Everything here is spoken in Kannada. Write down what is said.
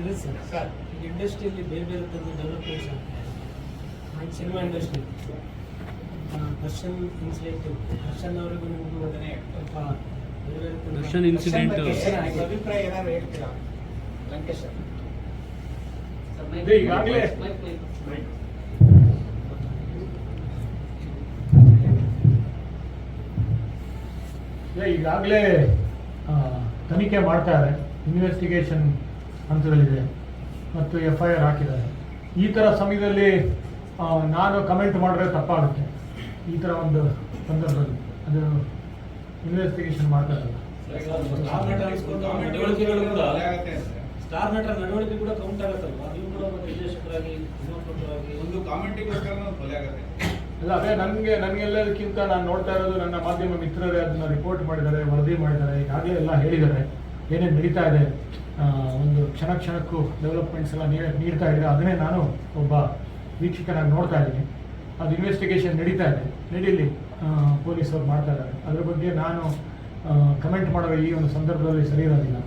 ಇದೆ ಸರ್ ಸರ್ ಈಗ ಇಂಡಸ್ಟ್ರಿಯಲ್ಲಿ ಬೇರೆ ಬೇರೆ ಥರದ ಡೆವಲಪ್ಮೆಂಟ್ಸ್ ಆಗ್ತಾಯಿದೆ cinema industry Darshan incident Darshan ಅವರಿಗೂ ನಿಮಗೂ ಸ್ವಲ್ಪ ಬೇರೆ ಬೇರೆ ದರ್ಶನ್ ಇನ್ಸಿಡೆಂಟ್. ಅಭಿಪ್ರಾಯ ಏನಾದ್ರು ಹೇಳ್ತೀರಾ? ಲಂಕೇಶ್ ಈಗಾಗಲೇ ತನಿಖೆ ಮಾಡ್ತಾರೆ ಇನ್ವೆಸ್ಟಿಗೇಷನ್ ಹಂತದಲ್ಲಿದೆ. ಮತ್ತು ಎಫ್ ಐ ಆರ್ ಹಾಕಿದ್ದಾರೆ. ಈ ಥರ ಸಮಯದಲ್ಲಿ ನಾನು ಕಮೆಂಟ್ ಮಾಡಿದ್ರೆ ತಪ್ಪಾಗುತ್ತೆ. ಈ ಥರ ಒಂದು ಸಂದರ್ಭದಲ್ಲಿ. ಅದು ಇನ್ವೆಸ್ಟಿಗೇಷನ್ ಮಾಡ್ತಾ ಇರಲ್ಲ. ಸ್ಟಾರ್ ನಟರ ನಡವಳಿಕೆ ಕೂಡ ಕೌಂಟ್ ಆಗುತ್ತಲ್ವಾ ನೀವು ಕೂಡ ಒಬ್ಬ ನಿರ್ದೇಶಕರಾಗಿ ನಿರ್ಮಾಪಕರಾಗಿ ಒಂದು ಕಾಮೆಂಟಿಗೋಸ್ಕರ ಕೊಲೆ ಆಗುತ್ತೆ. ಅಲ್ಲ ಅದೇ ನನಗೆ ನನಗೆಲ್ಲದಕ್ಕಿಂತ ನಾನು ನೋಡ್ತಾ ಇರೋದು ನನ್ನ ಮಾಧ್ಯಮ ಮಿತ್ರರೇ ಅದನ್ನ ರಿಪೋರ್ಟ್ ಮಾಡಿದ್ದಾರೆ ವರದಿ ಮಾಡಿದ್ದಾರೆ ಈಗಾಗಲೇ ಎಲ್ಲ ಹೇಳಿದ್ದಾರೆ. ಏನೇನು ನಡೀತಾ ಇದೆ ಒಂದು ಕ್ಷಣ ಕ್ಷಣಕ್ಕೂ ಡೆವಲಪ್ಮೆಂಟ್ಸ್ ಎಲ್ಲ ನೀಡ್ತಾ ಇದ್ದೀರಾ ಅದನ್ನೇ ನಾನು ಒಬ್ಬ ವೀಕ್ಷಕನಾಗಿ ನೋಡ್ತಾ ಇದ್ದೀನಿ. ಅದು ಇನ್ವೆಸ್ಟಿಗೇಷನ್ ನಡೀತಾ ಇದೆ. ನಡೀಲಿ ಪೊಲೀಸರು ಮಾಡ್ತಾ ಇದ್ದಾರೆ. ಅದ್ರ ಬಗ್ಗೆ ನಾನು ಕಮೆಂಟ್ ಮಾಡೋ ಈ ಒಂದು ಸಂದರ್ಭದಲ್ಲಿ ಸರಿ ಇರೋದಿಲ್ಲ